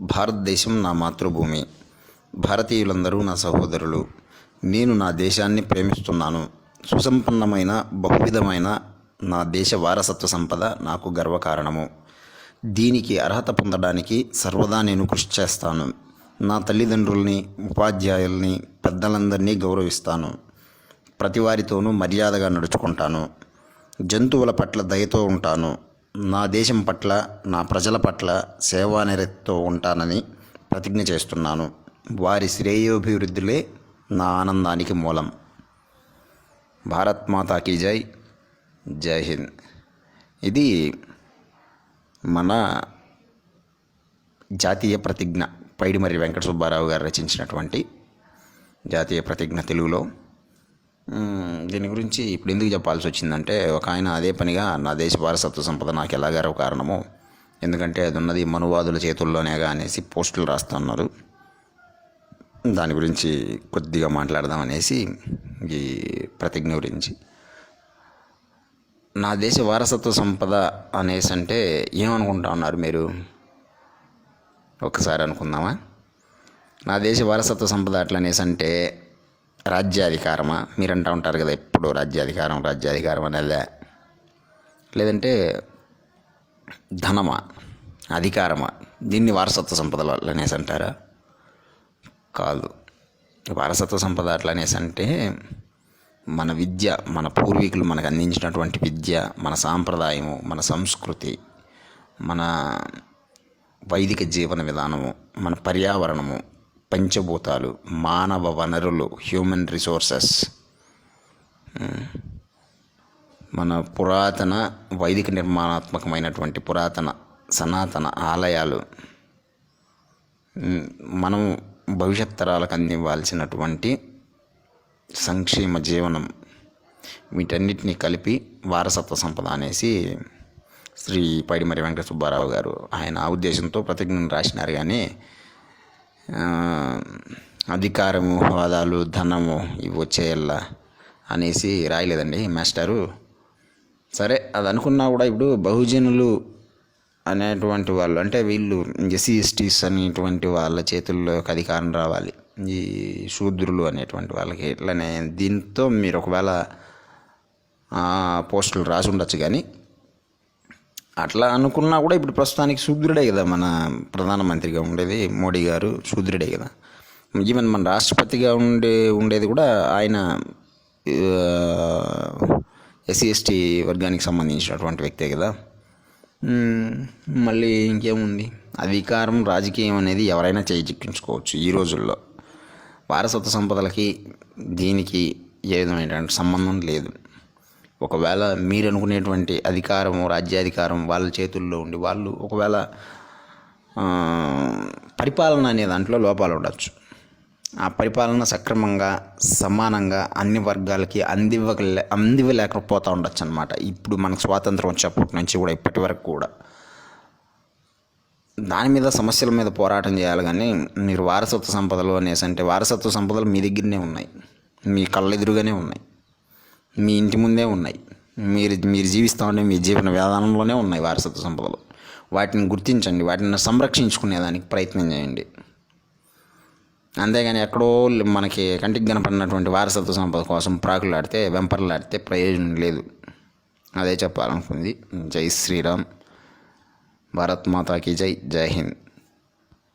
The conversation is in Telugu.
భారతదేశం నా మాతృభూమి. భారతీయులందరూ నా సహోదరులు. నేను నా దేశాన్ని ప్రేమిస్తున్నాను. సుసంపన్నమైన బహువిధమైన నా దేశ వారసత్వ సంపద నాకు గర్వకారణము. దీనికి అర్హత పొందడానికి సర్వదా నేను కృషి చేస్తాను. నా తల్లిదండ్రుల్ని ఉపాధ్యాయుల్ని పెద్దలందరినీ గౌరవిస్తాను. ప్రతి వారితోనూ మర్యాదగా నడుచుకుంటాను. జంతువుల పట్ల దయతో ఉంటాను. నా దేశం పట్ల నా ప్రజల పట్ల సేవానిరతితో ఉంటానని ప్రతిజ్ఞ చేస్తున్నాను. వారి శ్రేయోభివృద్ధులే నా ఆనందానికి మూలం. భారత్ మాతాకి జై. జై హింద్. ఇది మన జాతీయ ప్రతిజ్ఞ. పైడిమర్రి వెంకట సుబ్బారావు గారు రచించినటువంటి జాతీయ ప్రతిజ్ఞ తెలుగులో. దీని గురించి ఇప్పుడు ఎందుకు చెప్పాల్సి వచ్చిందంటే ఒక ఆయన అదే పనిగా నా దేశ వారసత్వ సంపద నాకు ఎలా గర్వ కారణము. ఎందుకంటే అది ఉన్నది మనువాదుల చేతుల్లోనేగా అనేసి పోస్టులు రాస్తున్నారు దాని గురించి కొద్దిగా మాట్లాడదాం అనేసి ఈ ప్రతిజ్ఞ గురించి. నా దేశ వారసత్వ సంపద అనేసి అంటే ఏమనుకుంటా ఉన్నారు మీరు? ఒకసారి అనుకుందామా? నా దేశ వారసత్వ సంపద అట్లా అనేసి అంటే రాజ్యాధికారమా? మీరు అంటూ ఉంటారు కదా ఎప్పుడు రాజ్యాధికారం రాజ్యాధికారం అనేదే లేదంటే ధనమా? అధికారమా? దీన్ని వారసత్వ సంపదలు అనేసి అంటారా? కాదు. వారసత్వ సంపద అట్లనేసి అంటే మన విద్య మన పూర్వీకులు మనకు అందించినటువంటి విద్య మన సాంప్రదాయము మన సంస్కృతి మన వైదిక జీవన విధానము మన పర్యావరణము పంచభూతాలు మానవ వనరులు హ్యూమన్ రిసోర్సెస్ మన పురాతన వైదిక నిర్మాణాత్మకమైనటువంటి పురాతన సనాతన ఆలయాలు. మనం భవిష్యత్ తరాలకు అందివ్వాల్సినటువంటి సంక్షేమ జీవనం. వీటన్నిటిని కలిపి వారసత్వ సంపద అనేసి శ్రీ పైడిమరి వెంకట సుబ్బారావు గారు ఆయన ఆ ఉద్దేశంతో ప్రతిజ్ఞను రాసినారు కానీ అధికారము హోదాలు ధనము ఇవి వచ్చేయల్లా అనేసి రాయలేదండి మాస్టారు. సరే అది అనుకున్నా కూడా ఇప్పుడు బహుజనులు అనేటువంటి వాళ్ళు అంటే వీళ్ళు ఎస్సీ ఎస్టీస్ అనేటువంటి వాళ్ళ చేతుల్లోకి అధికారం రావాలి. ఈ శూద్రులు అనేటువంటి వాళ్ళకి ఇట్లనే దీంతో మీరు ఒకవేళ పోస్టులు రాసి ఉండొచ్చు కానీ అట్లా అనుకున్నా కూడా ఇప్పుడు ప్రస్తుతానికి శూద్రుడే కదా మన ప్రధానమంత్రిగా ఉండేది మోడీ గారు శూద్రుడే కదా. ఈవెన్ మన రాష్ట్రపతిగా ఉండే ఉండేది కూడా ఆయన ఎస్సీ ఎస్టీ వర్గానికి సంబంధించినటువంటి వ్యక్తే కదా. మళ్ళీ ఇంకేముంది? అధికారం రాజకీయం అనేది ఎవరైనా చేజిక్కించుకోవచ్చు ఈ రోజుల్లో. వారసత్వ సంపదలకి దీనికి ఏ విధమైనటువంటి సంబంధం లేదు. ఒకవేళ మీరు అనుకునేటువంటి అధికారం రాజ్యాధికారం వాళ్ళ చేతుల్లో ఉండి వాళ్ళు ఒకవేళ పరిపాలన అనే దాంట్లో లోపాలు ఉండొచ్చు. ఆ పరిపాలన సక్రమంగా సమానంగా అన్ని వర్గాలకి అందివ్వలే అందివ్వలేకపోతూ ఉండొచ్చు అనమాట ఇప్పుడు మనకు స్వాతంత్రం వచ్చేప్పటి నుంచి కూడా ఇప్పటి వరకు కూడా. దాని మీద సమస్యల మీద పోరాటం చేయాలి కానీ మీరు వారసత్వ సంపదలు అనేసి అంటే వారసత్వ సంపదలు మీ దగ్గరనే ఉన్నాయి. మీ కళ్ళెదురుగానే ఉన్నాయి. మీ ఇంటి ముందే ఉన్నాయి. మీరు మీరు జీవిస్తూ ఉండే మీ జీవన విధానంలోనే ఉన్నాయి వారసత్వ సంపదలు. వాటిని గుర్తించండి వాటిని సంరక్షించుకునేదానికి ప్రయత్నం చేయండి. అంతేగాని ఎక్కడో మనకి కంటికి కనపడినటువంటి వారసత్వ సంపద కోసం ప్రాకులాడితే వెంపర్లాడితే ప్రయోజనం లేదు. అదే చెప్పాలనుకుంది. జై శ్రీరామ్. భారత్ మాతాకి జై జై హింద్.